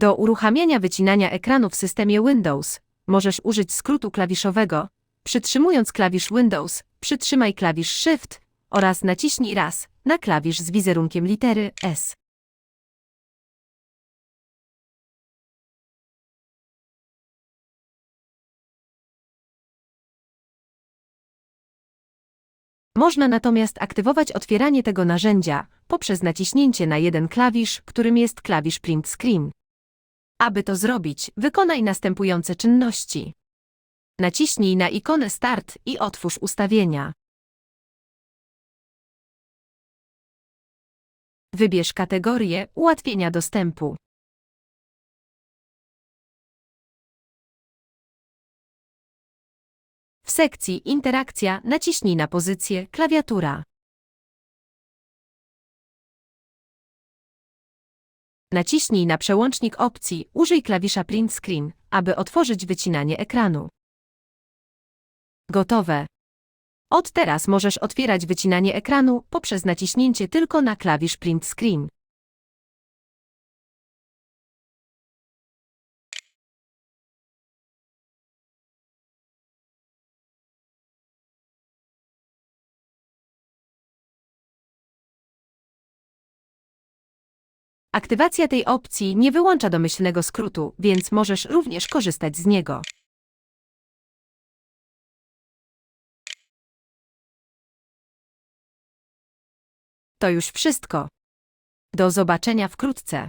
Do uruchamiania wycinania ekranu w systemie Windows możesz użyć skrótu klawiszowego. Przytrzymując klawisz Windows, przytrzymaj klawisz Shift oraz naciśnij raz na klawisz z wizerunkiem litery S. Można natomiast aktywować otwieranie tego narzędzia poprzez naciśnięcie na jeden klawisz, którym jest klawisz Print Screen. Aby to zrobić, wykonaj następujące czynności. Naciśnij na ikonę Start i otwórz ustawienia. Wybierz kategorię Ułatwienia dostępu. W sekcji Interakcja naciśnij na pozycję Klawiatura. Naciśnij na przełącznik opcji Użyj klawisza Print Screen, aby otworzyć wycinanie ekranu. Gotowe. Od teraz możesz otwierać wycinanie ekranu poprzez naciśnięcie tylko na klawisz Print Screen. Aktywacja tej opcji nie wyłącza domyślnego skrótu, więc możesz również korzystać z niego. To już wszystko. Do zobaczenia wkrótce.